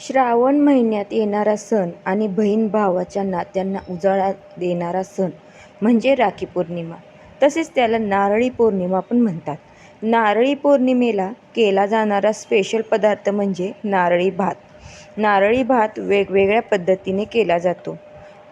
श्रावण महिन्यात येणारा सण आणि बहीण भावाच्या नात्यांना उजाळा देणारा सण म्हणजे राखी पौर्णिमा. तसेच त्याला नारळी पौर्णिमा पण म्हणतात. नारळी पौर्णिमेला केला जाणारा स्पेशल पदार्थ म्हणजे नारळी भात. नारळी भात वेगवेगळ्या पद्धतीने केला जातो.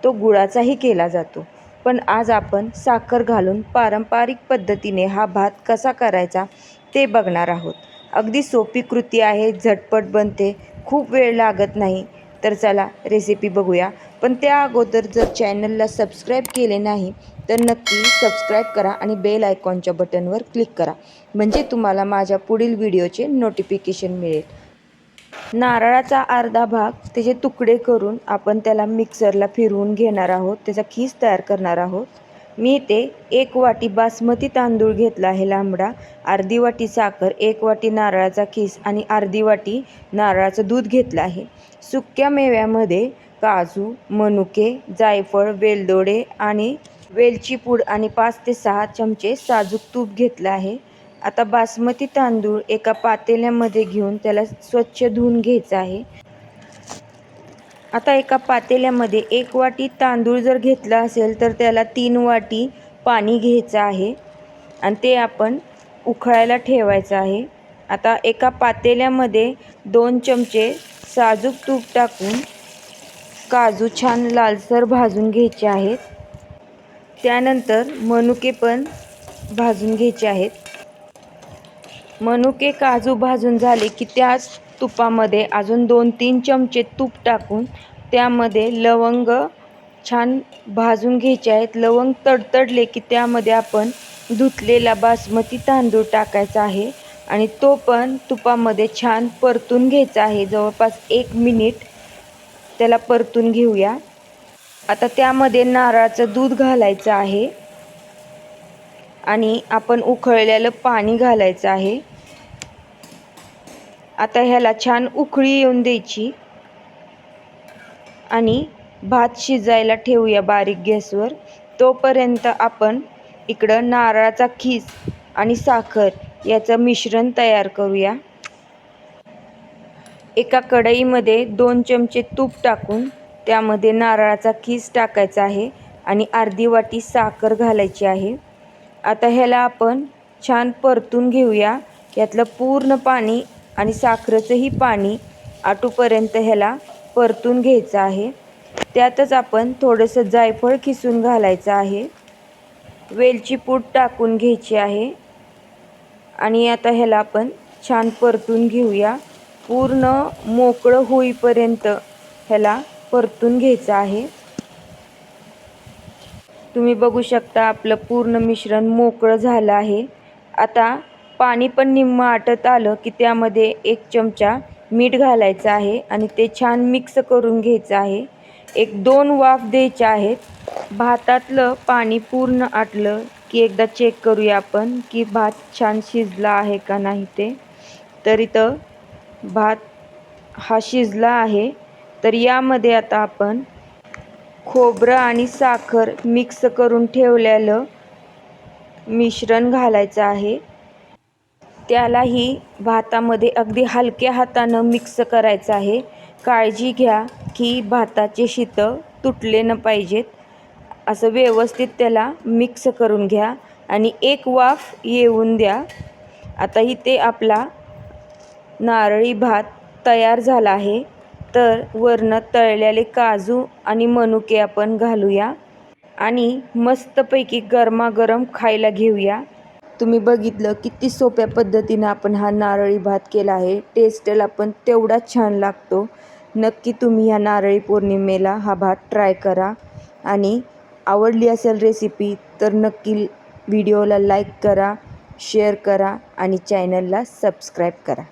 तो गुळाचाही केला जातो. पण आज आपण साखर घालून पारंपरिक पद्धतीने हा भात कसा करायचा ते बघणार आहोत. अगदी सोपी कृती आहे झटपट बनते खूप वेळ लागत नाही. तर चला रेसिपी बघूया. पण त्या अगोदर जर चॅनलला सबस्क्राईब केले नाही तर नक्की सबस्क्राईब करा आणि बेल आयकॉनच्या बटनवर क्लिक करा. म्हणजे तुम्हाला माझ्या पुढील व्हिडिओचे नोटिफिकेशन मिळेल. नारळाचा अर्धा भाग त्याचे तुकडे करून आपण त्याला मिक्सरला फिरवून घेणार आहोत त्याचा खीस तयार करणार आहोत. मी ते एक वाटी बासमती तांदूळ घेतला आहे लांबडा अर्धी वाटी साखर एक वाटी नारळाचा खीस आणि अर्धी वाटी नारळाचं दूध घेतलं आहे. सुक्या मेव्यामध्ये काजू मनुके जायफळ वेलदोडे आणि वेलची पूड आणि पाच ते सहा चमचे साजूक तूप घेतलं आहे. आता बासमती तांदूळ एका पातेल्यामध्ये घेऊन त्याला स्वच्छ धुवून घ्यायचं आहे. आता एका पातेल्यामध्ये एक वाटी तांदूळ जर घेतला असेल तर त्याला तीन वाटी पाणी घ्यायचं आहे. आणि ते आपण उकळायला ठेवायचं आहे. आता एका पातेल्यामध्ये दोन चमचे साजूक तूप टाकून काजू छान लालसर भाजून घ्यायचे आहेत. त्यानंतर मनुके पण भाजून घ्यायचे आहेत. मनुके काजू भाजून झाले की त्याच तुपामध्ये अजून दोन तीन चमचे तूप टाकून त्यामध्ये लवंग छान भाजून घ्यायचे आहेत. लवंग तडतडले की त्यामध्ये आपण धुतलेला बासमती तांदूळ टाकायचा आहे आणि तो पण तुपामध्ये छान परतून घ्यायचा आहे. जवळपास एक मिनिट त्याला परतून घेऊया. आता त्यामध्ये नारळाचं दूध घालायचं आहे आणि आपण उकळलेलं पाणी घालायचं आहे. आता ह्याला छान उकळी येऊन द्यायची. आणि भात शिजायला ठेवूया बारीक गॅसवर. तोपर्यंत आपण इकडं नारळाचा खीस आणि साखर याचं मिश्रण तयार करूया. एका कढईमध्ये दोन चमचे तूप टाकून त्यामध्ये नारळाचा खीस टाकायचा आहे आणि अर्धी वाटी साखर घालायची आहे. आता ह्याला आपण छान परतून घेऊया. यातलं पूर्ण पाणी आणि साखरेचंही पाणी आटूपर्यंत ह्याला परतून घ्यायचं आहे. त्यातच आपण थोडंसं जायफळ खिसून घालायचं आहे. वेलची पूड टाकून घ्यायची आहे. आणि आता ह्याला आपण छान परतून घेऊया. पूर्ण मोकळं होईपर्यंत ह्याला परतून घ्यायचं आहे. तुम्ही बघू शकता आपलं पूर्ण मिश्रण मोकळं झालं आहे. आता पाणी पण निम्मं आटत आलं की त्यामध्ये एक चमचा मीठ घालायचं आहे आणि ते छान मिक्स करून घ्यायचं आहे. एक दोन वाफ द्यायच्या आहेत. भातातलं पाणी पूर्ण आटलं की एकदा चेक करूया आपण की भात छान शिजला आहे का नाही ते. तर इथं भात हा शिजला आहे. तर यामध्ये आता आपण खोबरं आणि साखर मिक्स करून ठेवलेलं मिश्रण घालायचं आहे. त्यालाही भातामध्ये अगदी हलक्या हातानं मिक्स करायचं आहे. काळजी घ्या की भाताचे शीतं तुटले न पाहिजेत. असं व्यवस्थित त्याला मिक्स करून घ्या आणि एक वाफ येऊन द्या. आता इथे आपला नारळी भात तयार झाला आहे. तर वरनं तळलेले काजू आणि मनुके आपण घालूया आणि मस्तपैकी गरमागरम खायला घेऊया. तुम्ही बघितलं किती सोप्या पद्धतीनं आपण हा नारळी भात केला आहे. टेस्टला पण तेवढाच छान लागतो. नक्की तुम्ही ह्या नारळी पौर्णिमेला हा भात ट्राय करा. आणि आवडली असेल रेसिपी तर नक्की व्हिडिओला लाईक करा शेअर करा आणि चॅनलला सबस्क्राईब करा.